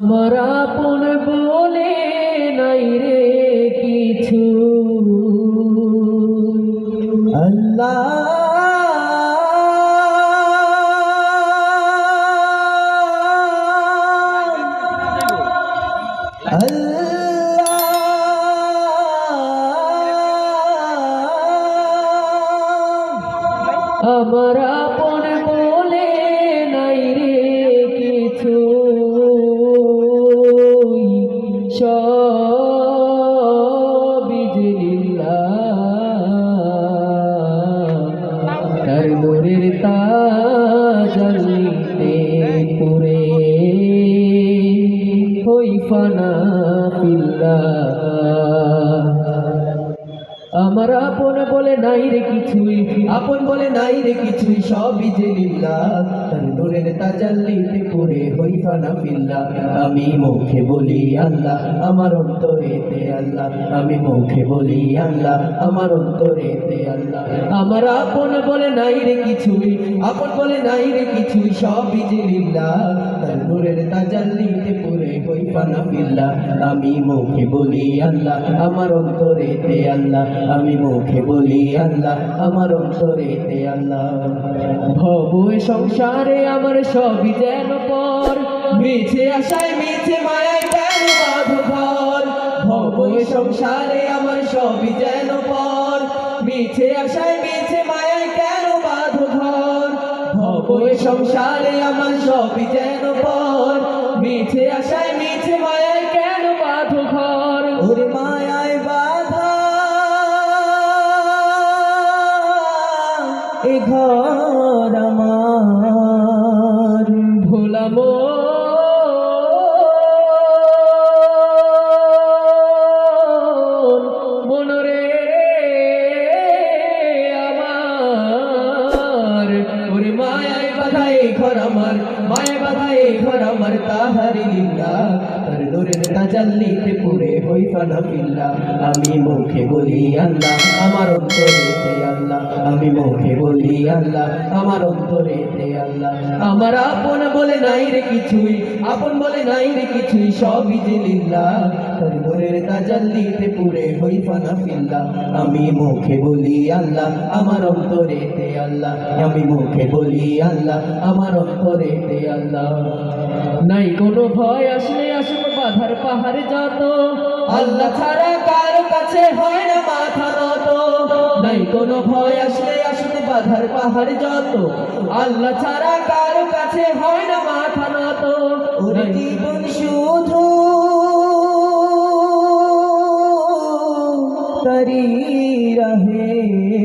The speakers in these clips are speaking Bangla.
আমার আপন বলে নাই রে কিছু। আমার আপন বলে নাই রে তার নূরের তাজালিতে পুরে হই ফানা ফিল্লাহ আমার আপন বলে নাই রে কিছুই, আপন বলে নাই রে কিছুই সবই যে নূরের তাজাল্লিতে পড়ে হই ফানা ফিল্লা আমি মুখে বলি আল্লাহ, আমার অন্তরেতে আল্লাহ। আমি মুখে বলি আল্লাহ, আমার অন্তরেতে আল্লাহ। আমার আপন বলে নাই রে কিছুই, আপন বলে নাই রে কিছুই, সবই যে লিল্লা। তার নূরের তাজাল্লিতে পড়ে হই ফানা ফিল্লা আমি মুখে বলি আল্লাহ, আমার অন্তরেতে আল্লাহ। আমি মুখে বলি আল্লাহ, আমার অন্তরেতে আল্লাহ। ভব সংসারে আমার সবই যেন পর। মিছে আশায়, মিছে মায়ায় কেন বাধ ঘর? ভব সংসারে আমার সবই যেন পর। মিছে আশায়, মিছে মায়ায় কেন বাধ ঘর? ভব সংসারে আমার সবই যেন পর। মিছে আশায়, মিছে মায়ায় কেন বাধ ঘর? ওরে মায়ায় বাধা। এ ঘর বাধাই ঘর আমার মায় এই ঘর আমার তাহারি পুরে হই আমি মুখে বলি আল্লাহ, আমার অন্তরেতে আল্লাহ। আমি মুখে বলি আল্লাহ, আমার অন্তরেতে আল্লাহ। আমার আপন বলে নাই রে কিছুই, আপন বলে নাই রে কিছুই, সবই তাজাল্লিতে পুরে হই আমি মুখে বলি আল্লাহ, আমার অন্তরেতে আল্লাহ। আমি মুখে বলি আল্লাহ, আমার আল্লাহ। নাই কোনো ভয় আসলে আসুক বাধার পাহাড়ে যত। আল্লাহ ছাড়া কারও কাছে হয় না মাথা নত। নাই কোনো ভয় আসলে আসলে বাধার পাহাড়ে যত। আল্লাহ ছাড়া কারও কাছে হয় না মাথা নত। ওরে জীবন শুধু তারি রহে।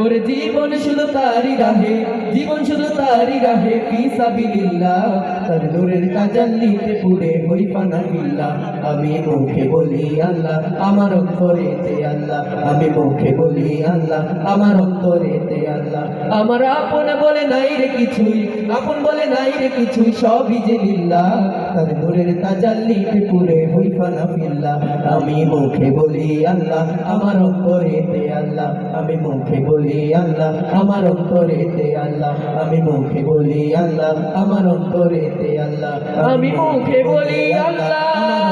ওর জীবন শুধু তারি রাহে, জীবন শুধু তারি রাহে ফিসাবিলিল্লাহ তার নূরের তাজাল্লিতে পুরে হই পানা ফিল্লা আমি মুখে বলি আল্লাহ, আমার অন্তরেতে আল্লাহ। আমি মুখে বলি আল্লাহ, আমার অন্তরেতে আল্লাহ। আমার আপন বলে নাই রে কিছুই, আপন বলে নাই রে কিছুই, সবই যে লিল্লা তাজাল্লি পুরে আমি মুখে বলি আল্লাহ, আমার অন্তরেতে আল্লাহ। আমি মুখে বলি আল্লাহ, আমার অন্তরেতে আল্লাহ। আমি মুখে বলি আল্লাহ, আমার অন্তরেতে আল্লাহ। আমি মুখে বলি আল্লাহ।